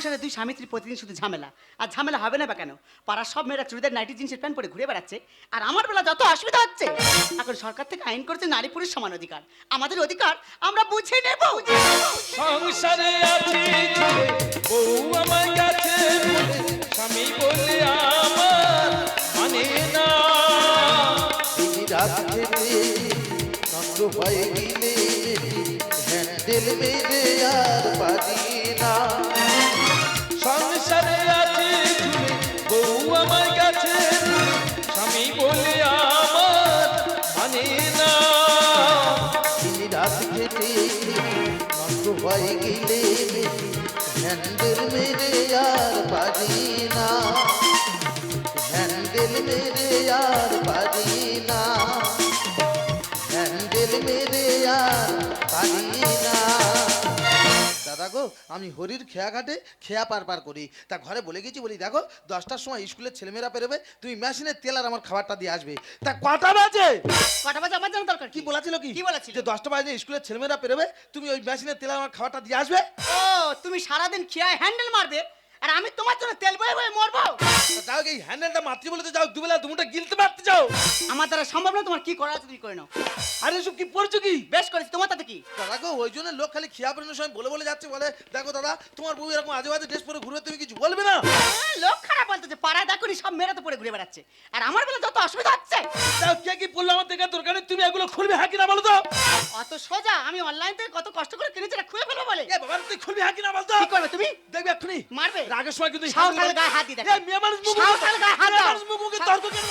সংসারে দুই স্বামী স্ত্রী প্রতিদিন শুধু ঝামেলা। আর ঝামেলা হবে না বা কেন? পাড়ার সব মেয়েরা চুড়িদার নাইটি জিন্সের প্যান্ট পরে ঘুরে বেড়াচ্ছে। আর আমার বেলা যত অসুবিধা হচ্ছে। এখন সরকার থেকে আইন করেছে নারী পুরুষ সমান অধিকার। আমাদের অধিকার আমরা বুঝে নেব। সংসারে আছি বউ আমার কাছে। স্বামী বলে আমার মানে না। তিনি রাত্রে নষ্ট হয়ে গেলে হ্যান্ডেল মেরে আর পারি না। নষ্ট হয়ে গেলে হ্যান্ডেল মেরে আর পারি গো আমি হরির খেয়া ঘাটে খেয়া পার পার করি। তা ঘরে বলে গেছি বলি দেখো দশটার সময় স্কুলের ছেলেমেয়েরা পেরোবে তুমি মেশিনের তেল আর আমার খাবারটা দিয়ে আসবে। তা কটা বাজে? কটা বাজে? আমার জানা দরকার কি? বলেছিল কি? কি বলেছিল? যে দশটা বাজে স্কুলের ছেলেমেয়েরা পেরোবে তুমি ওই মেশিনের তেল আর আমার খাবারটা দিয়ে আসবে? ও তুমি সারাদিন খেয়ায় হ্যান্ডেল মারবে? আর আমি তোমার জন্য তেল বয়ে বয়ে মরবো। তা যাও এই হ্যান্ডেলটা মাতৃ বলে তো যাও দুবেলা দুমুটা গিলতে পারতে যাও। আমার দ্বারা সম্ভব না তোমার কি করা আছে তুমি করে নাও। আরে সব কি পড়ছো কি? বেশ করেছি তোমার তাতে কি? দাদা গো ওই জন্য লোক খালি খেয়া পড়ানোর সময় বলে বলে যাচ্ছে বলে দেখো দাদা তোমার বউ এরকম আজে বাজে ড্রেস পরে ঘুরবে তুমি কিছু বলবে না? লোক খারাপ বলতে যে পাড়ায় দেখুনি সব মেয়েরা তো পড়ে ঘুরে বেড়াচ্ছে। আর আমার বেলা যত অসুবিধা হচ্ছে। তাও কে কি বলল আমার দেখা দরকার নেই, তুমি এগুলো খুলবে হ্যাঁ কিনা বলো তো? অত সোজা আমি অনলাইন থেকে কত কষ্ট করে কিনেছি এটা খুলে ফেলব বলে। এ বাবা তুই খুলবি হ্যাঁ কিনা বলতো কি করবে তুমি? দেখবে এক্ষুনি। মারবে? রাগের সময় কিন্তু সাঁওতাল গায়ে হাত দিয়ে দেখো। মেয়ে মানুষ সাঁওতাল গায়ে হাত দাও। মানুষ মুখ তর্ক কেন?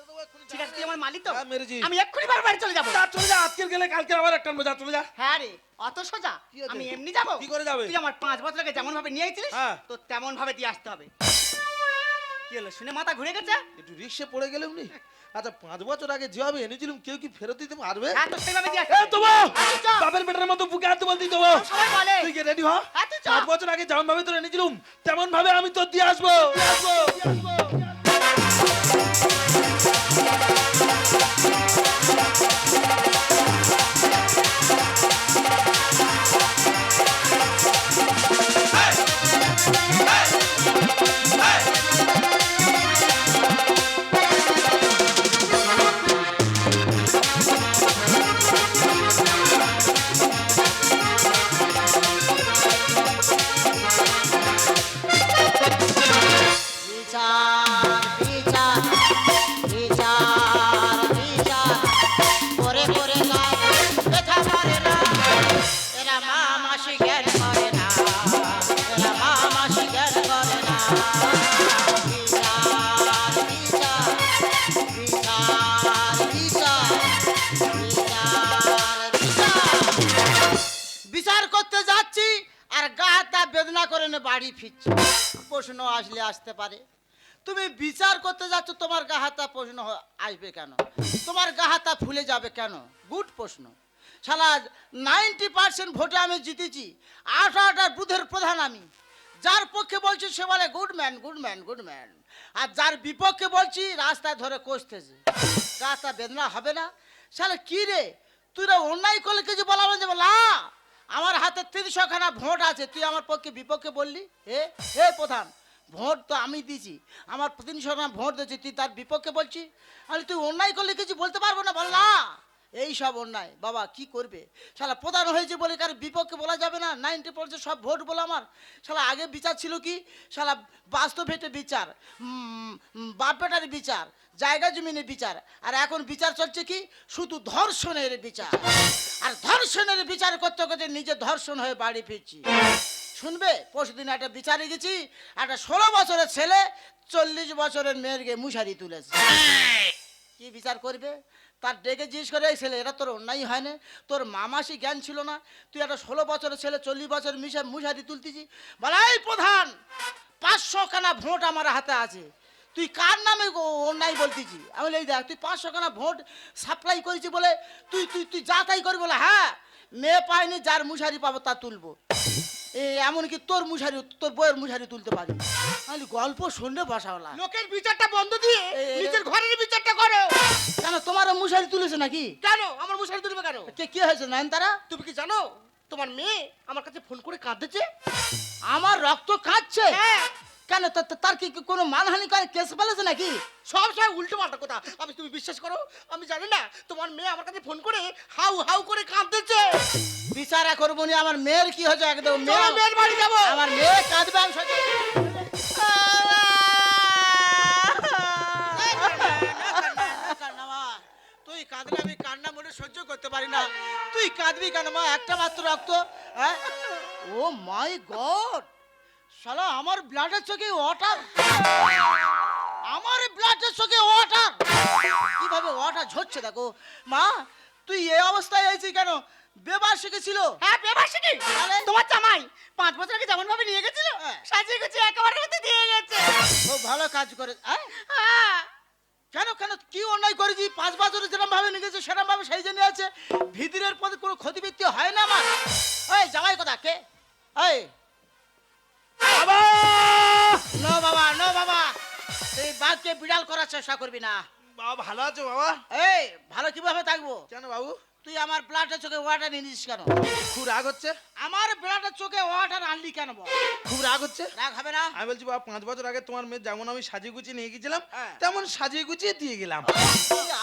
দেবো ঠিক আছে তুই আমার মালিক তো? হ্যাঁ, আমি এক্ষুনি বার বাড়ি চলে যাব। চলে যা আজকের গেলে কালকে আবার একটা যা চলে যা। হ্যাঁ রে অত সোজা? আমি এমনি যাব? কি করে যাবে? তুই আমার পাঁচ বছর আগে যেমন ভাবে নিয়ে আইছিলিস হ্যাঁ। তো তেমন ভাবে দিয়ে আসতে হবে। কি হলো শুনে মাথা ঘুরে গেছে? একটু রিক্সে পড়ে গেলেও নি আচ্ছা পাঁচ বছর আগে যেভাবে এনেছিলাম কেউ কি ফেরত দিতে পারবে? হ্যাঁ তো সেইভাবে দিয়ে আসতে হবে। তোমা হ্যাঁ, বেটার মতো বুকে হাত বলতি সবাই বলে। তুই রেডি হ? পাঁচ বছর আগে যেমন ভাবে তোর এনেছিলুম তেমন ভাবে আমি তোর দিয়ে আসব আসব, দিয়ে আসব। পারে। তুমি বিচার করতে যাচ্ছ, তোমার গা হাতা প্রশ্ন আসবে কেন? তোমার গা হাতা ফুলে যাবে কেন? গুড প্রশ্ন। শালা, নাইনটি পার্সেন্ট ভোটে আমি জিতেছি। আঠারোটার বুথের প্রধান আমি। যার পক্ষে বলছি সে বলে, good man good man good man. আর যার বিপক্ষে বলছি, রাস্তায় ধরে কষতেছে। রাস্তা বেদনা হবে না? শালা, কি রে? তুই অন্যায় করলে কিছু বলা বলছে বলা আমার হাতে তিনশোখানা ভোট আছে। তুই আমার পক্ষে, বিপক্ষে বললি? হে হে প্রধান ভোট তো আমি দিছি। আমার তিনশো খানা ভোট দিয়েছি তুই তার বিপক্ষে বলছি আমি তুই অন্যায় করলে কিছু বলতে পারব না বল না এই সব অন্যায় বাবা কি করবে? শালা প্রধান হয়েছে বলে কার বিপক্ষে বলা যাবে না নাইনটি পার্সেন্ট সব ভোট বলে আমার। শালা আগে বিচার ছিল কি? শালা বাস্তব ভেটে বিচার উম, উম, বাপ বেটার বিচার জায়গা জমিনের বিচার আর এখন বিচার চলছে কি? শুধু ধর্ষণের বিচার। আর ধর্ষণের বিচার করতে করতে নিজে ধর্ষণ হয়ে বাড়ি ফিরছি। শুনবে? পরশুদিন একটা বিচারে গেছি, একটা ষোলো বছরের ছেলে চল্লিশ বছরের মেয়ের গিয়ে মুশারি তুলেছে। কি বিচার করবে? তার ডেকে জিজ্ঞেস করে ছেলে, এটা তোর অন্যায় হয় না? তোর মামাসি জ্ঞান ছিল না? তুই একটা ষোলো বছরের ছেলে, চল্লিশ বছর মিশে মুশারি তুলতেছি বলে, এই প্রধান পাঁচশো খানা ভোট আমার হাতে আছে। তুই কার নামে অন্যায় বলতেছি আমি এই দেখ, তুই পাঁচশো খানা ভোট সাপ্লাই করেছি বলে, তুই তুই তুই যা তাই করবি বলে হ্যাঁ? মেয়ে পায়নি, যার মুশারি পাবো তা তুলবো। এমনকি তোর মুশারি তোর বইয়ের মুশারি তুলতে পারি। আমি গল্প শুনলে বসাওলা লোকের বিচারটা বন্ধ দিয়ে নিজের ঘরের বিচারটা করো। কেন তোমার মুশারি তুলেছে নাকি? কেন? আমার মুশারি তুলবে কেন? কে কি হয়েছে নয়ন তারা তুমি কি জানো তোমার মেয়ে আমার কাছে ফোন করে কাঁদছে? আমার রক্ত কাঁদছে? হ্যাঁ। কেন? তার কি কোনো মানহানি করে কেস ফেলেছে নাকি? সব সময় উল্টো পাল্টা কথা। আমি তুমি বিশ্বাস করো আমি জানি না তোমার মেয়ে আমার কাছে ফোন করে হাউ হাউ করে কাঁদতেছে। বিচারা করব নি আমার মেয়ের কি হয়েছে একদম? মেয়ে মেয়ের বাড়ি যাব। আমার মেয়ে কাঁদবে আমি সত্যি তুই কাঁদলে আমি কান্না মনে সহ্য করতে পারি না। তুই কাঁদবি কেন মা? একটা মাত্র রক্ত হ্যাঁ? Oh my God! শালা আমার ব্লাডের চোখে ওয়াটার আমার ব্লাডের চোখে ওয়াটার কীভাবে ওয়াটার ঝরছে দেখো? মা তুই এই অবস্থায় হয়েছিস কেন? বেবার শিখেছিল হ্যাঁ বেবাসিনী তাহলে? তোমার জামাই পাঁচ বছর আগে যেমন ভাবে নিয়ে গেছিল হ্যাঁ। সাজিয়ে গুছিয়ে একেবারে মধ্যে দিয়ে গেছে। খুব ভালো কাজ করে হ্যাঁ? হ্যাঁ। কেন কেন কি অন্যায় করেছি? পাঁচ বছরে যেরকম ভাবে নিয়ে গেছে সেরকম ভাবে সেই জন্য আছে। ভিতরের পথে কোনো ক্ষতিবৃত্তি হয় না আমার। এই জামাই কথা? কে? এই বাবা! নো বাবা নো বাবা। তুই বাঘকে বিড়াল করার চেষ্টা করবি না। বাবা ভালো আছো বাবা? এই ভালো কীভাবে থাকব? কেন বাবু? তুই আমার ব্লাডের চোখে ওয়াটার কেন? খুব রাগ হচ্ছে? আমার ব্লাডের চোখে ওয়াটার আনলি কেন বল? খুব রাগ হচ্ছে? রাগ হবে না? আমি বলছি বাবা পাঁচ বছর আগে তোমার মেয়ে যেমন আমি সাজিয়ে গুছিয়ে নিয়ে গেছিলাম হ্যাঁ। তেমন সাজিয়ে গুছিয়ে দিয়ে গেলাম।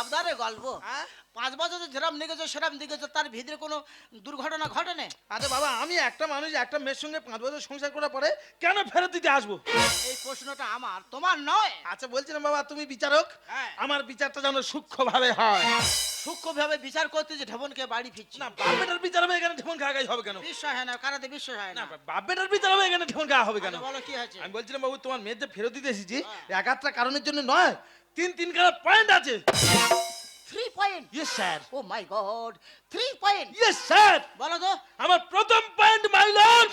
আবদারে গল্প? হ্যাঁ? পাঁচ বছর যেরম নিয়েছো সেরম দিকেছো তার ভিতরে কোনো দুর্ঘটনা ঘটেনি? আরে বাবা আমি একটা মানুষ একটা মেয়ের সঙ্গে পাঁচ বছর সংসার করার পরে কেন ফেরত দিতে আসব? এই প্রশ্নটা আমার তোমার নয়। আচ্ছা বলছিলাম বাবা তুমি বিচারক হ্যাঁ। আমার বিচারটা যেন সূক্ষ্ম ভাবে হয়। সূক্ষ্মভাবে বিচার করতে যে ঢেবনকে বাড়ি ফিরছি? না বাপ বেটার বিচার হবে এখানে ঠেমন খাওয়া হবে কেন? বিশ্বাস হয় না কারাতে বিশ্বাস হয় না। না বাপ বেটার বিচার হবে এখানে ঠেমন খাওয়া হবে কেন? আচ্ছা, বলো কি হয়েছে? আমি বলছিলাম বাবু তোমার মেয়ের যে ফেরত দিতে এসেছি হ্যাঁ। এক আধটা কারণের জন্য নয় তিন তিন খানা পয়েন্ট আছে। Three point yes sir oh my God three point yes sir বলো তো। আমার প্রথম পয়েন্ট মাই লর্ড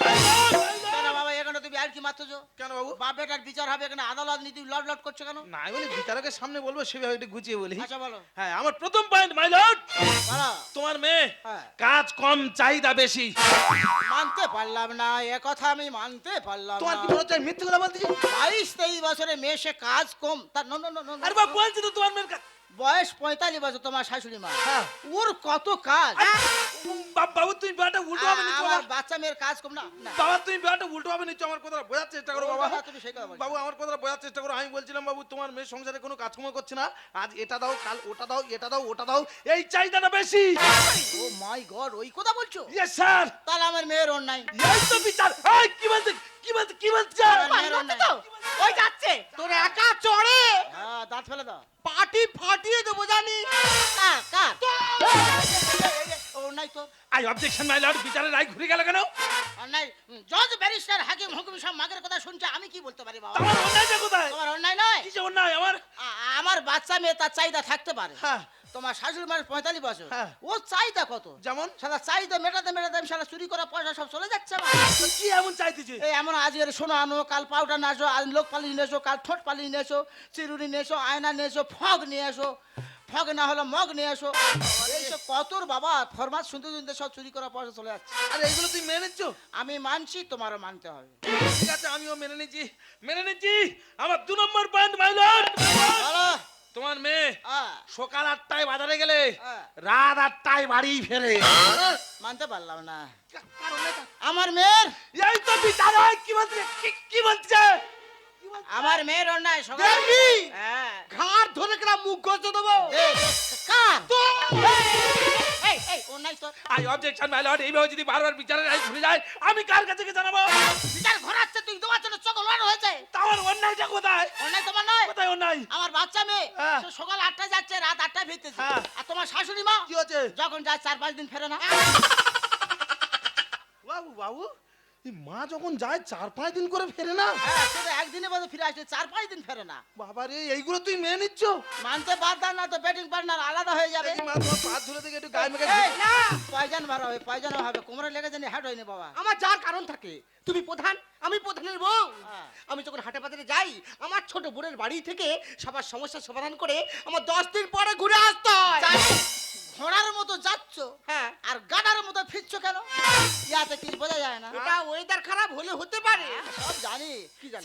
কেন বাবা এখানে তুমি আর কি মারতেছো? কেন বাবু? বাপ বেটার বিচার হবে এখানে আদালত নীতি লট লট করছ কেন? না আমি বলি বিচারকের সামনে বলব সেভাবে একটু গুছিয়ে বলি। আচ্ছা বলো। হ্যাঁ আমার প্রথম পয়েন্ট মাই লর্ড তোমার মেয়ে হ্যাঁ। কাজ কম চাহিদা বেশি। মানতে পারলাম না এ কথা আমি মানতে পারলাম তোমার কি না মনে হচ্ছে মিথ্যে কথা বলতেছি? বাইশ তেইশ বছরে মেয়ে সে কাজ কম। তার no no no no, no. আরে বাবা বলছি তো তোমার মেয়ের কাজ বয়স পঁয়তাল্লিশ বছর তোমার শাশুড়ি মা। হ্যাঁ। ওর কত কাজ? বাবা তুমি ব্যাটা উল্টো ভাবে নিচ্ছ আমার। বাচ্চা মেয়ের কাজ কম না। না। বাবা তুমি ব্যাটা উল্টো ভাবে নিচ্ছ আমার কথা বোঝার চেষ্টা করো বাবা। তুমি সেই কথা। বাবু আমার কথা বোঝার চেষ্টা করো। আমি বলছিলাম বাবু তোমার মেয়ে সংসারে কোনো কাজকর্ম করছে না। আজ এটা দাও কাল ওটা দাও এটা দাও ওটা দাও। এই চাহিদাটা বেশি। ও মাই গড ওই কথা বলছো? ইয়েস স্যার তাহলে আমার মেয়ের অন্যায়। এই তো বিচার। এই কি বলতে কি বলতে কি বলতে আমার মেয়ের তো ওই যাচ্ছে। তোর একা চড়ে। হ্যাঁ দাঁত ফেলে দাও। পাটি ফাটিয়ে দেবো জানি। কার কার নাই তো। আই অবজেকশন মাই লর্ড বিচারের রায় ঘুরে গেল কেন? অন্যায় জজ ব্যারিস্টার হাকিম হুকুম সব মাগের কথা শুনছে আমি কি বলতে পারি বাবা? তোমার অন্যায়টা কোথায়? তোমার অন্যায় নয়। কি যে অন্যায়? আমার আমার বাচ্চা মেয়ে তার চাহিদা থাকতে পারে। হ্যাঁ। তোমার শাশুড়ি মায়ের পঁয়তাল্লিশ বছর। হ্যাঁ। ও চাহিদা কত? যেমন? সাদা চাহিদা মেটাতে মেটাতে আমি সারা চুরি করা পয়সা সব চলে যাচ্ছে কি এমন চাইতেছে? এই এমন আজকের শোনো আনো কাল পাউডার আসো আজ লোক পালিয়ে নিয়ে এসো কাল ঠোঁট পালিয়ে নিয়ে এসো চিরুনি নিয়ে এসো আয়না নিয়ে এসো ফগ নিয়ে এসো। ফগ না হলো মগ নিয়ে এসো। এইসব কতর বাবা ফরমাস শুনতে শুনতে সব চুরি করা পয়সা চলে যাচ্ছে। আরে এগুলো তুই মেনে নিচ্ছ? আমি মানছি তোমারও মানতে হবে। ঠিক আছে আমিও মেনে নিচ্ছি। মেনে নিচ্ছি? আমার দু নম্বর পয়েন্ট মাই লর্ড তোমার মেয়ে সকাল আটটায় বাজারে গেলে। রাত আটটায় বাড়ি ফেরে। মানতে পারলাম না। আমার মেয়ের এই তো বিচার হয় কি বলছে কি- কি বলছে আমার মেয়ের অন্যায় সকাল? হ্যাঁ। ঘাট ধরে কেনা মুখ গজে দেবো। কার? এই এই অন্যায় তো আই অবজেকশন মাই লর্ড এইভাবে যদি বারবার বিচারের রায় ঘুরে যায় আমি কার কাছে গিয়ে জানাব? বিচার ঘোরাচ্ছে তুই তোমার জন্য লাল হয়েছে। তার অন্যায়টা কোথায়? অন্যায় তোমার নয়। কোথায় অন্যায়? আমার বাচ্চা মেয়ে হ্যাঁ। সকাল আটটায় যাচ্ছে রাত আটটায় ফিরতেছে। হ্যাঁ। আর তোমার শাশুড়ি মা কি হচ্ছে যখন যায় চার পাঁচ দিন ফেরে না। বাবু বাবু মা যখন যায় চার পাঁচ দিন করে ফেরে না। হ্যাঁ একদিনে বাদে ফিরে আসে চার পাঁচ দিন ফেরে না। বাবা রে এইগুলো তুই মেনে নিচ্ছ? মানতে বাদ না তো ব্যাটিং পার্টনার আলাদা হয়ে যাবে। মা তোমার পা ধরে দিকে একটু গায়ে মেখে এই, না। পয়জন ভরা হবে পয়জন হবে কোমরে লেগে জানি হ্যাট হয়নি বাবা। আমার যার কারণ থাকে তুমি প্রধান। আমি প্রধানের বউ। হ্যাঁ। আমি যখন হাটে বাজারে যাই আমার ছোট বোনের বাড়ি থেকে সবার সমস্যার সমাধান করে আমার দশ দিন পরে ঘুরে আসতে হয়। ঘোড়ার মতো যাচ্ছ হ্যাঁ। আর গাডার মতো ফিরছো কেন? ইয়াতে কি বোঝা যায় না? ওটা ওয়েদার খারাপ হলে হতে পারে। সব জানি?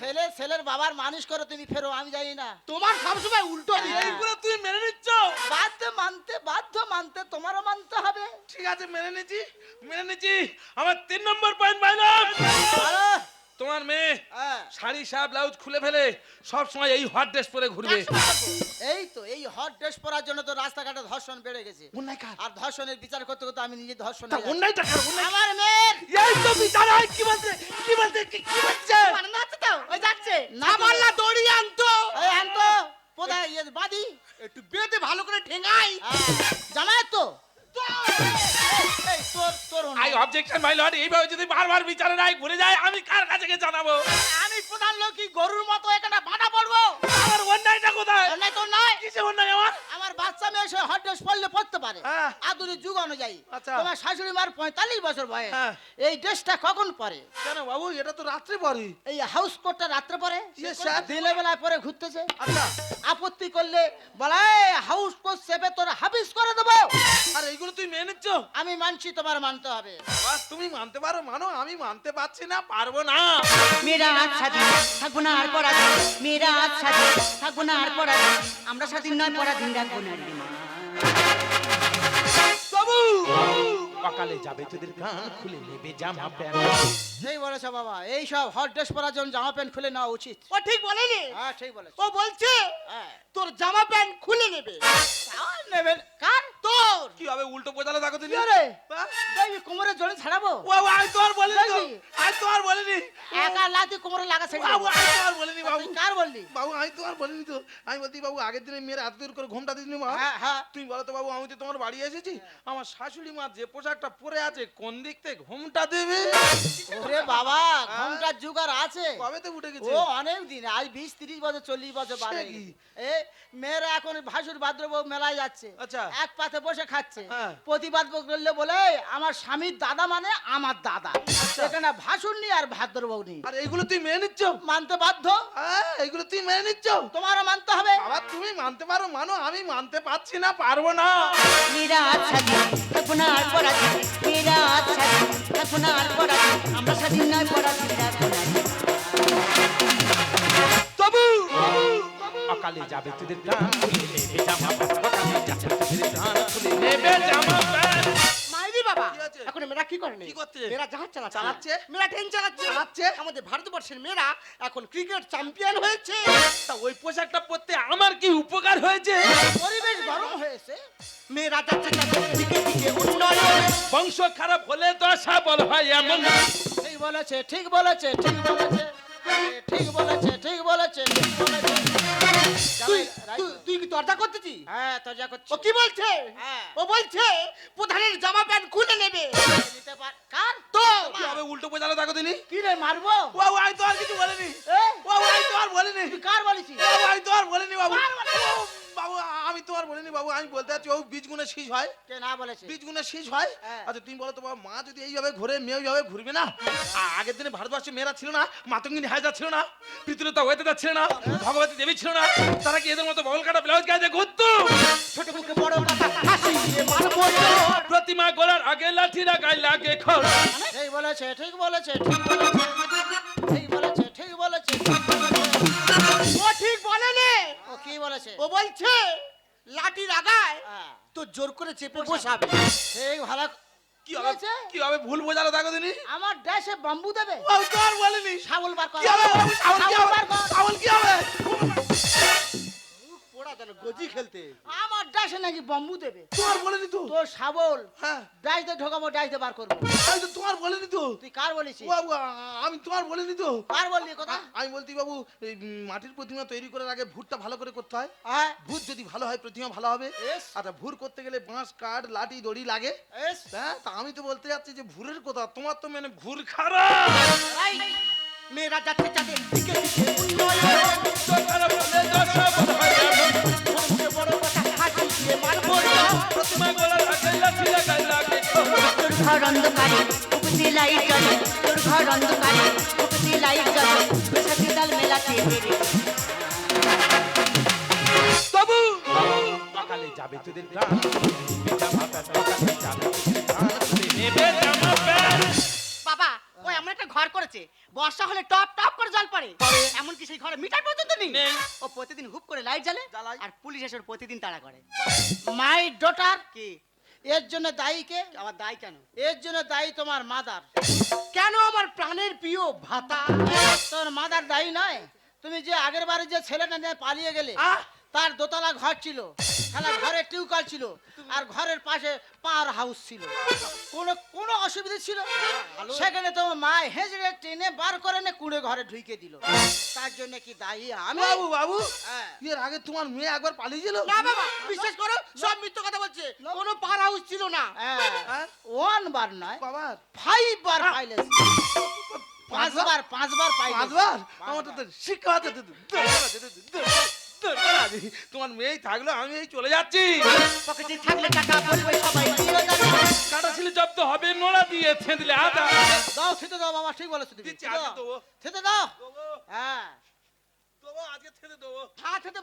ছেলে ছেলের বাবার মানুষ করে তুমি ফেরো আমি জানি না। তোমার সবসময় উল্টো হ্যাঁ। এইগুলো তুই মেনে নিচ্ছ? বাধ্য মানতে বাধ্য মানতে তোমারও মানতে হবে। ঠিক আছে মেনে নিচ্ছি মেনে নিচ্ছি। আমার তিন নম্বর পয়েন্ট পাইলাম তোমার মেয়ে হ্যাঁ, শাড়ি শাড়ি ব্লাউজ খুলে ফেলে সব সময় এই হট ড্রেস পরে ঘুরবে। এই তো এই হট ড্রেস পরার জন্য তো রাস্তাঘাটে ধর্ষণ বেড়ে গেছে। আর ধর্ষণের বিচার করতে করতে আমি নিজে ধর্ষণ তা অন্যায়টা আমার মেয়ের এই তো বিচার হয় কি বলছে? কি বলছে? কি কি বলছে মানে নাচছে তো ওই যাচ্ছে। না বললা দড়ি আনতো। এই আনতো। কোথায় ইয়ে বাদি। একটু বেঁধে ভালো করে ঠেঙাই জামাই তো। এই তোর তোর অন্য- আই অবজেকশন মাই লর্ড এইভাবে যদি বারবার বিচারে নাই যায় আমি কার কাছে গিয়ে জানাব? আমি প্রধান লোক কি গরুর মতো এখানে বাধা পড়ব। আমার অন্যায়টা কোথায়? নাই তো নয়। কিসে অন্যায় আমার? আমার বাচ্চা মেয়ে সে হট ড্রেস পরলে পড়তে পারে। হ্যাঁ। আধুনিক যুগ অনুযায়ী। আচ্ছা। তোমার শাশুড়ি মার পঁয়তাল্লিশ বছর বয়স। হ্যাঁ। এই ড্রেসটা কখন পরে কেন বাবু এটা তো রাত্রে পরে এই হাউস কোটটা রাত্রে পরে ইয়ে, দিনের বেলায় পরে ঘুরতেছে। আচ্ছা। আপত্তি করলে বলে হাউস কোট সেবে তোর হাফিস করে দেবো। আর এইগুলো তুই মেনে নিচ্ছ? আমি মানছি তোমার মানতে হবে। তুমি মানতে পারো মানো আমি মানতে পারছি না পারব না। মেয়েরা আজ স্বাধীন থাকব না আর পরাধীন। মেয়েরা আজ স্বাধীন থাকব না আর পরাধীন। আমরা স্বাধীন নয় পরাধীন রাখব না সকালে যাবে তোদের গান খুলে নেবে জামা প্যান্ট। এই বলেছ বাবা এই সব হট ড্রেস পরার জন্য জামা প্যান্ট খুলে নেওয়া উচিত। ও ঠিক বলেনি? হ্যাঁ ঠিক বলেছে। ও বলছে হ্যাঁ। তোর জামা প্যান্ট খুলে নেবে। কার তোর হবে উল্টো বোঝালে দেখো তুমি কি রে হ্যাঁ? দেখবি কোমরে জড়ে ছাড়াবো। ও আমি তো আর বলিনি তো। দেখবি? আমি তো আর বলিনি। একা লাতি কোমরে লাগা ছেড়ে বাবু। আমি তো আর বলিনি বাবু। কার বললি? বাবু আমি তো আর বলিনি তো। আমি বলছি বাবু আগের দিনে মেয়ের এত দূর করে ঘুমটা দিসনি মা। হ্যাঁ হ্যাঁ। তুমি বলো তো বাবু আমি তো তোমার বাড়ি এসেছি আমার শাশুড়ি মা যে পোশাকটা পরে আছে কোন দিক থেকে ঘুমটা দেবে? ওরে বাবা ঘণ্টার যুগ আর আছে। কবে তো উঠে গেছে? ও অনেক দিন আজ বিশ তিরিশ বছর চল্লিশ বছর বাড়ে এ মেয়েরা এখন ভাসুর ভাদ্রবউ মেলায় যাচ্ছে। আচ্ছা। এক পাতে বসে খাচ্ছে। প্রতিবাদ করলে বলে আমার স্বামীর দাদা মানে আমার দাদা। আচ্ছা। এখানে ভাসুর নি আর ভাদ্রবউ নি আর এইগুলো তুই মেনে নিচ্ছ? মানতে বাধ্য? হ্যাঁ এইগুলো তুই মেনে নিচ্ছ? তোমারও মানতে হবে। আবার তুমি মানতে পারো মানো আমি মানতে পারছি না পারব না। আর আর আমরা স্বাধীন নয় অকালে যাবে তোদের গান নেবে জামা প্যান্ট যাবে তোদের গান নেবে জামা মাইরি বাবা এখন মেয়েরা কি করেনি কি করছে? মেয়েরা জাহাজ চালাচ্ছে। চালাচ্ছে? মেয়েরা ট্রেন চালাচ্ছে। চালাচ্ছে? আমাদের ভারতবর্ষের মেয়েরা এখন ক্রিকেট চ্যাম্পিয়ন হয়েছে। তা ওই পোশাকটা পরতে আমার কি উপকার হয়েছে? পরিবেশ গরম হয়েছে। মেয়েরা যাচ্ছে তাদের দিকে দিকে উন্নয়ন। বংশ খারাপ হলে তো হয় এমন। ঠিক বলেছে ঠিক বলেছে ঠিক বলেছে। ঠিক বলেছে ঠিক বলেছে ঠিক বলেছে। তুই কি তর্জা করতেছি? হ্যাঁ তো যা করছি। ও কি বলছে? হ্যাঁ। ও বলছে প্রধানের জামা প্যান্ট খুলে নেবে। নিতে পার কার? তো কি হবে উল্টো বোঝালো দেখো দিলি? কি রে মারবো? ও শীষ হয়? কে না বলেছে। বীজ গুণে শীষ হয়? হ্যাঁ। আচ্ছা তুমি বলো তো মা যদি এইভাবে ঘুরে মেয়ে ওইভাবে ঘুরবে না? আগের দিনে ভারতবর্ষে মেয়েরা ছিল না মাতঙ্গিনী হাজা ছিল না পিতৃতা ওয়েদার ছিল না ভগবতী দেবী ছিল না তারা কি এদের মতো বগল কাটা ব্লাউজ গায়ে ঘুরতো? ছোট মুখে বড় কথা হাসি মারবো প্রতিমা গোলার আগে লাঠিরা গায়ে লাগে খড়। ঠিক বলেছে ঠিক বলেছে ঠিক বলেছে ঠিক বলেছে ঠিক বলেছে ও ঠিক বলেনি। ও কি বলেছে? ও বলছে লাঠি লাগায় হ্যাঁ, তো জোর করে চেপে বসাবে। এই ভাড়া কি হবে? হয়েছে? কি হবে? ভুল বোঝালো দেখো তিনি আমার ড্যাশে বাম্বু দেবে। ও তোর বলেনি? শাবল বার কর। কি হবে? কি শাবল হবে? বার কর। কি হবে? ওরা জানো গজি খেলতে। আমার ডাসে নাকি বম্বু দেবে? তোমার বলেনি তো। তোর শাবল। হ্যাঁ। ডাইতে ঢোকাবো ডাইতে বার করব। আমি তো তোমার বলেনি তো। তুই কার বলেছিস? বাবু আমি তোমার বলিনি তো। কার বললি কথা? আমি বলতি বাবু এই মাটির প্রতিমা তৈরি করার আগে ভুটটা ভালো করে করতে হয়। হ্যাঁ। ভূত যদি ভালো হয় প্রতিমা ভালো হবে। আচ্ছা ভুর করতে গেলে বাঁশ কাঠ লাঠি দড়ি লাগে। হ্যাঁ তা আমি তো বলতে যাচ্ছি যে ভুরের কথা তোমার তো মানে ভুর খারাপ। মেয়েরা যাচ্ছে দিকে উন্নয়ন তোর ঘর অন্ধকারে উপসে লাইট জ্বলে তোর ঘর অন্ধকারে উপসে লাইট জ্বলে সাথে তাল মেলাতে বেরে তবু সকালে যাবে তোদের গান জামা প্যান্ট সকালে যাবে তোদের গান তুলে নেবে জামা প্যান্ট। বাবা ওই এমন একটা ঘর করেছে। বর্ষা হলে টপ টপ করে জল পড়ে। এমনকি সেই ঘরে মিটার পর্যন্ত নেই। ও প্রতিদিন হুপ করে লাইট জ্বালে আর পুলিশ এসে প্রতিদিন তাড়া করে। মাই ডটার কি? এর জন্য দায়ী কে? আবার দায় কেন? এর জন্য দায়ী তোমার মাদার কেন আমার প্রাণের প্রিয় ভাতা? তোর মাদার দায়ী নয়। তুমি যে আগের বারে যে ছেলেটা নিয়ে পালিয়ে গেলে আহ! তার দোতলা ঘর ছিল। খেলা ঘরে টিউকল ছিল আর ঘরের পাশে পাওয়ার হাউস ছিল। কোনো কোনো অসুবিধা ছিল সেখানে তোমার মা হেঁচড়ে টেনে বার করে নে কুড়ে ঘরে ঢুকে দিল। তার জন্য কি দায়ী আমি? বাবু বাবু হ্যাঁ। এর আগে তোমার মেয়ে একবার পালিয়ে গেল না বাবা বিশ্বাস করো সব মিথ্যে কথা বলছে। কোনো পার হাউস ছিল না। হ্যাঁ, ওয়ান বার নয় ফাইভ বার পাইলে পাঁচবার? পাঁচবার পাইলে পাঁচবার? আমার তো শিক্ষা তোমার মেয়েই থাকল আমি এই চলে যাচ্ছি। পকেটে থাকলে টাকা বলবে সবাই। দিও দাদা কাটা ছিল জব্দ হবে নোড়া দিয়ে ছেঁদলে আদা। দাও থিতে দাও বাবা ঠিক বলেছ তুমি। থিতে দাও। হ্যাঁ।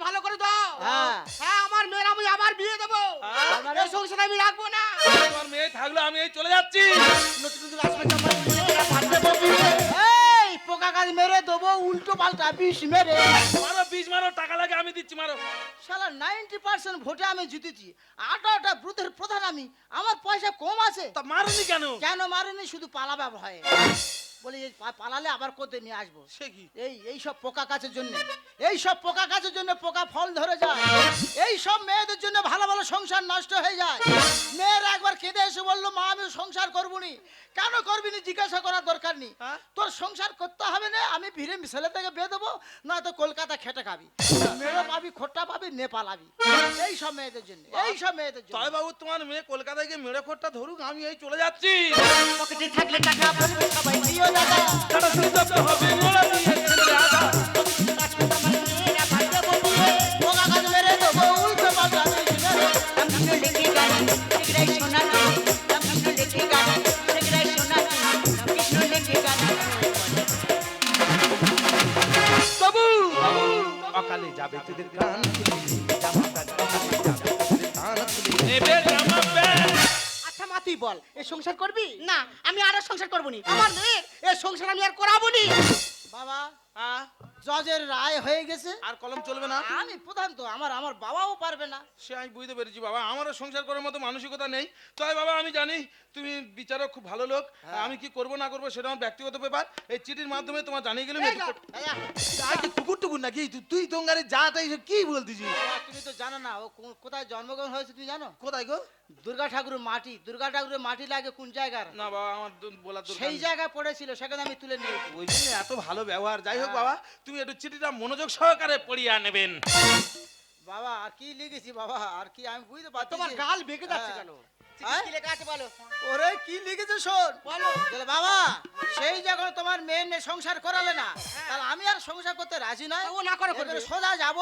ভালো করে দাও। হ্যাঁ। আমার মেয়ের আমি আবার বিয়ে দেবো। হ্যাঁ? সংসার আমি রাখব না। তোমার মেয়ে থাকল আমি এই চলে যাচ্ছি। নতুন নতুন আসবে পাল্টা বিষ মেরে। মারো বিষ মারো টাকা লাগে আমি দিচ্ছি মারো। শালা নাইনটি পার্সেন্ট ভোটে আমি জিতেছি। আঠারোটা বুথের প্রধান আমি আমার পয়সা কম আছে। তা মারুনি কেন? কেন মারেনি? শুধু পালা ভয়ে। বলি এই পালালে আবার কোথায় নিয়ে আসব? সে কি? এই এই সব পোকা কাছের জন্য। এই সব পোকা কাছের জন্য পোকা ফল ধরে যায়। এই সব মেয়েদের জন্য ভালো ভালো সংসার নষ্ট হয়ে যায়। মেয়েরা একবার কেঁদে এসে বলল মা আমি সংসার করব নি কেন করবি নি জিজ্ঞাসা করার দরকার নেই। হ্যাঁ? তোর সংসার করতে হবে না আমি ভিড়ে ছেলে থেকে বেয়ে দেবো না তো কলকাতা খেটে খাবি। মেয়ে পাবি খোট্টা পাবি নেপাল আবি এই সব মেয়েদের জন্য এই সব মেয়েদের জন্য। বাবু তোমার মেয়ে কলকাতায় গিয়ে মেরে খোরটা ধরুক আমি এই চলে যাচ্ছি। পকেটে থাকলে টাকা সবাই সে আমি বুঝতে পেরেছি বাবা। আমারও সংসার করার মতো মানসিকতা নেই। তাই বাবা আমি জানি তুমি বিচারক খুব ভালো লোক। আমি কি করব না করব সেটা আমার ব্যক্তিগত ব্যাপার। এই চিঠির মাধ্যমে তোমার জানিয়ে গেলে কুকুর টুকুর নাকি? তুই- তুই দোঙ্গারে যা তাই কি বলতেছিস তুমি তো জানো না ও কোথায় জন্মগ্রহণ হয়েছে তুমি জানো? কোথায় গো? দুর্গা ঠাকুরের মাটি। দুর্গা ঠাকুরের মাটি লাগে কোন জায়গার? না বাবা আমার দু- বলার সেই নেই। জায়গায় পড়েছিল সেখানে আমি তুলে নিয়েছি ওই জন্য এত ভালো ব্যবহার। যাই হোক বাবা তুমি একটু চিঠিটা মনোযোগ সহকারে পড়িয়া নেবেন বাবা আর কি লিখেছি বাবা? আর কি আমি বুঝতে পারছি তোমার গাল বেঁকে যাচ্ছে হ্যাঁ। কেন? হ্যাঁ? ওরে কি লিখেছে শোন? বলো। বাবা সেই যখন তোমার মেয়ের নিয়ে সংসার করালে না তাহলে আমি আর সংসার করতে রাজি নয়। ও না করে সোজা যাব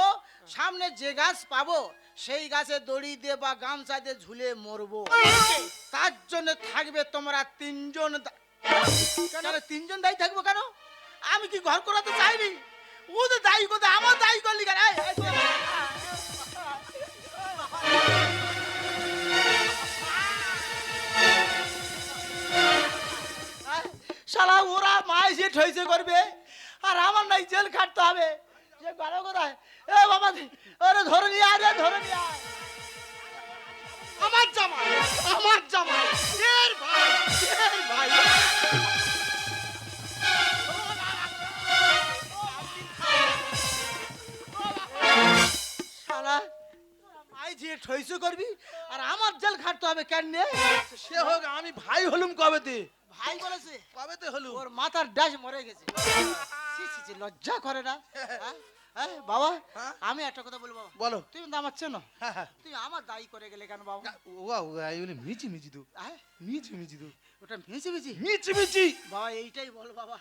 সামনে যে গাছ পাবো সেই গাছে দড়ি দিয়ে বা গামছা দিয়ে ঝুলে মরবো। তার জন্য থাকবে তোমরা তিনজন কেন? তিনজন দায়ী থাকব কেন? আমি কি ঘর করাতে চাইনি? ও তো দায়ী করতে আমার দায়ী করলি কেন শালা, ওরা মায় যে ঠইছে করবে, আর আমার নাই জেল খাটতে হবে। যে গেল কোথায়? এ বাবা ওরে ধরে নিয়ে আয় রে, ধরে নিয়ে আমার জামাই আমার জামাই, এর ভাই এর ভাই। শালা সহ্য করবি আর আমার জেল খাটতে হবে কেন নে? সে হোক আমি ভাই হলুম কবেতে। ভাই বলেছে? কবেতে হলুম? ওর মাথার ড্যাশ মরে গেছে। ছি, ছি, ছি, লজ্জা করে না। হ্যাঁ? হ্যাঁ, বাবা হ্যাঁ? আমি একটা কথা বলব। বাবা বলো। তুমি তো আমার চেনো। তুমি আমার দায়ী করে গেলে কেন বাবা? মিচি মিচি হ্যাঁ? মিচি মিচি তো। ওটা মিছি মিছি মিচি মিচি বাবা এইটাই বল বাবা।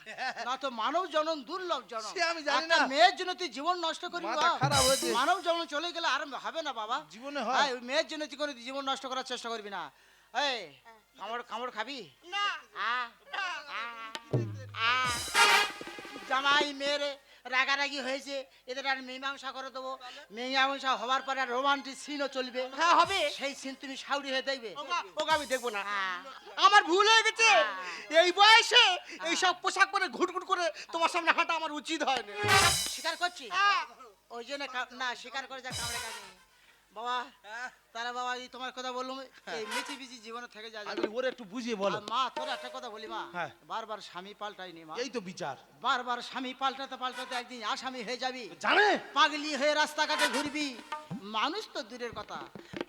না তো মানব জনম দুর্লভ জনম। সে আমি জানি না। মেয়ের জন্য তুই জীবন নষ্ট করবি মাথা খারাপ হয়েছে। মানব জনম চলে গেলে আর হবে না বাবা। জীবনে হ্যাঁ, ওই মেয়ের জন্য তুই কোনো জীবন নষ্ট করার চেষ্টা করবি না। এই কামড় কামড় খাবি? না। আ, আ। জামাই মেয়েরে রাগারাগি হয়েছে এদের আর মীমাংসা করে দেবো। মীমাংসা হওয়ার পরে রোমান্টিক সিনও চলবে। হ্যাঁ হবে। সেই সিন তুমি সাউরি হয়ে দেখবে। ওগা ওগা আমি দেখব না। হ্যাঁ। আমার ভুল হয়ে গেছে। এই বয়সে এই সব পোশাক পরে ঘুটঘুট করে তোমার সামনে হাঁটা আমার উচিত হয় না। স্বীকার করছি? হ্যাঁ। ওই জন্য না স্বীকার করে যা কামড়ে কাজে বাবা তারা বাবা এই তোমার কথা বললাম এই মিছি জীবনে থেকে যা আমি ওর একটু বুঝিয়ে বলো। মা তোর একটা কথা বলি মা হ্যাঁ। বারবার স্বামী পাল্টাইনি মা। এই তো বিচার। বারবার স্বামী পাল্টাতে পাল্টাতে একদিন আসামি হয়ে যাবি। জানে? পাগলি হয়ে রাস্তাঘাটে ঘুরবি। মানুষ তো দূরের কথা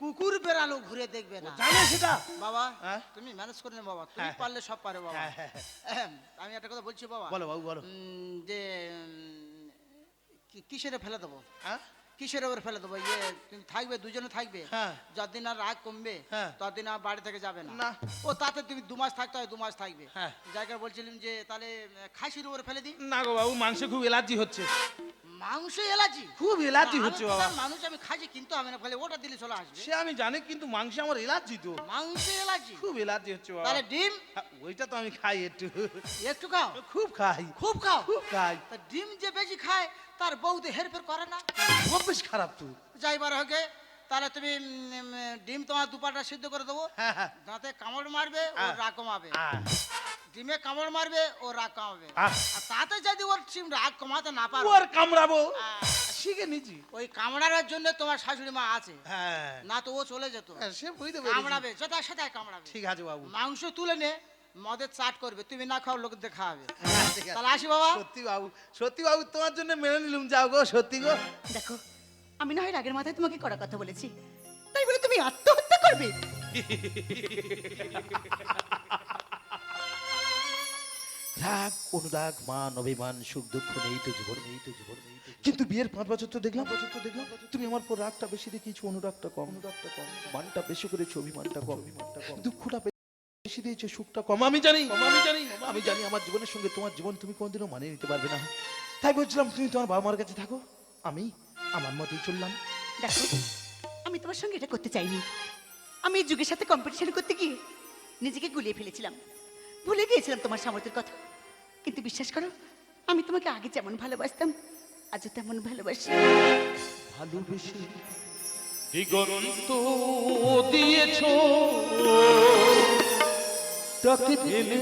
কুকুর বেড়ালো ঘুরে দেখবে না। জানে সেটা। বাবা হ্যাঁ? তুমি ম্যানেজ করে নে বাবা তুমি হ্যাঁ। পারলে সব পারে বাবা। হ্যাঁ, হ্যাঁ, আমি একটা কথা বলছি বাবা। বলো বাবু বলো। যে কিসেরে ফেলে দেবো? হ্যাঁ? কিসের ওপর ফেলে দেবো? ইয়ে তুমি থাকবে দুজনে থাকবে। হ্যাঁ। যতদিন আর রাগ কমবে হ্যাঁ। ততদিন আর বাড়ি থেকে যাবে না। ও তাতে তুমি দু মাস থাকতে হয় দু মাস থাকবে। হ্যাঁ। জায়গা বলছিলাম যে তাহলে খাসির উপরে ফেলে দিই? না গো বাবু মাংসে খুব এলার্জি হচ্ছে। মাংস এলাচি খুব এলার্জি হচ্ছে বাবা। মানুষ আমি খাসি কিনতে হবে না ফলে ওটা দিলে চলে আসবে। সে আমি জানি কিন্তু মাংসে আমার এলার্জি তো। মাংস এলাচি খুব এলার্জি হচ্ছে বাবা। তাহলে ডিম? হ্যাঁ, ওইটা তো আমি খাই একটু। একটু খাও? খুব খাই। খুব খাও? খুব খাই। তা ডিম যে বেশি খায় তার বউতে হেরফের করে না। অভ্যেস খারাপ তো। যাইবার হোকে তাহলে তুমি ডিম তোমার দুপাটা সিদ্ধ করে দেবো। হ্যাঁ হ্যাঁ। দাঁতে কামড় মারবে ও। রাগ কমাবে। ডিমে কামড় মারবে ও রাগ কমাবে। আর তাতে যদি ওর ডিম রাগ কমাতে না পারো ওর কামড়াবো? শিখে নিছি ওই কামড়ানোর জন্য তোমার শাশুড়ি মা আছে। হ্যাঁ। না তো ও চলে যেত। সে বুঝতে কামড়াবে যেটা সেটাই কামড়াবে। ঠিক আছে বাবু। মাংস তুলে নে মদের চাট করবে তুমি না খাও লোক দেখা হবে হ্যাঁ। তাহলে আসি বাবা। সত্যি বাবু সত্যি বাবু তোমার জন্য মেনে নিলুম যাও গো সত্যি গো। দেখো আমি না হয় রাগের মাথায় তোমাকে কড়া কথা বলেছি। তাই বলে তুমি আত্মহত্যা করবে? রাগ অনুরাগ মান অভিমান সুখ দুঃখ নেই তো জীবন নেই তো জীবন নেই কিন্তু বিয়ের পাঁচ বছর তো দেখলাম বছর তো দেখলাম। তুমি আমার পর রাগটা বেশি দেখিয়েছো অনুরাগটা কম। অনুরাগটা কম। মানটা বেশি করেছ অভিমানটা কম। অভিমানটা কম। দুঃখটা বেশি দিয়েছ সুখটা কম। আমি জানি আমি জানি আমি জানি আমার জীবনের সঙ্গে তোমার জীবন তুমি কোনোদিনও মানিয়ে নিতে পারবে না। তাই বলছিলাম তুমি তোমার বাবা মার কাছে থাকো। আমি আমার মতেই চললাম। দেখো আমি তোমার সঙ্গে এটা করতে চাইনি। আমি এই যুগের সাথে কম্পিটিশন করতে গিয়ে নিজেকে গুলিয়ে ফেলেছিলাম। ভুলে গিয়েছিলাম তোমার সামর্থ্যের কথা। কিন্তু বিশ্বাস করো আমি তোমাকে আগে যেমন ভালোবাসতাম আজও তেমন ভালোবাসি। ভালোবেসে দিগন্ত দিয়েছ। তাকে ফেলে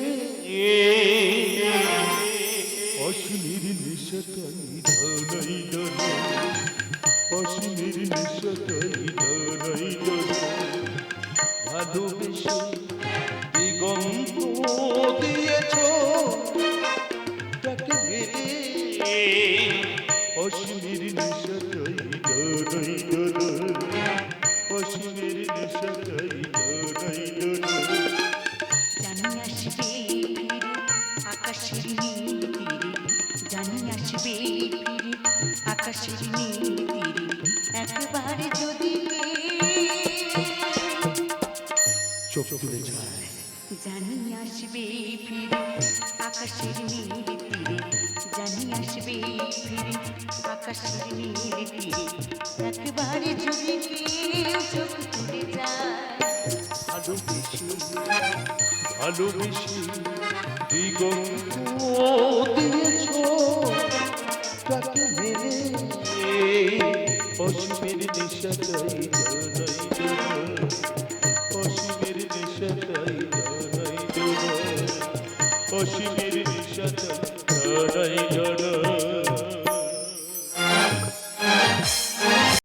অশ্বিনীর নিশতাই ধনাই ধন, অশ্বিনীর নিশতাই ধনাই ধন। ভালোবেসে দিগন্ত দিয়েছ, তাকে ফেলে অশ্বিনীর নিশাটাই ডরাই ডরাই অশ্বিনীর নিশাটাই ডরাই ডরাই ফিরে আকাশের নীল একবারে যদি চোখ তুলে যায় জানি আসবে ফিরে, আকাশের নীল তীরে জানি আসবে ফিরে, আকাশের নীল তীরে একবারে যদি চোখ তুলে যায় ভালোবেসে ভালোবেসে দিগন্ত দিয়েছ তাকে মেনে অশ্বিনীর দিশা ডরাই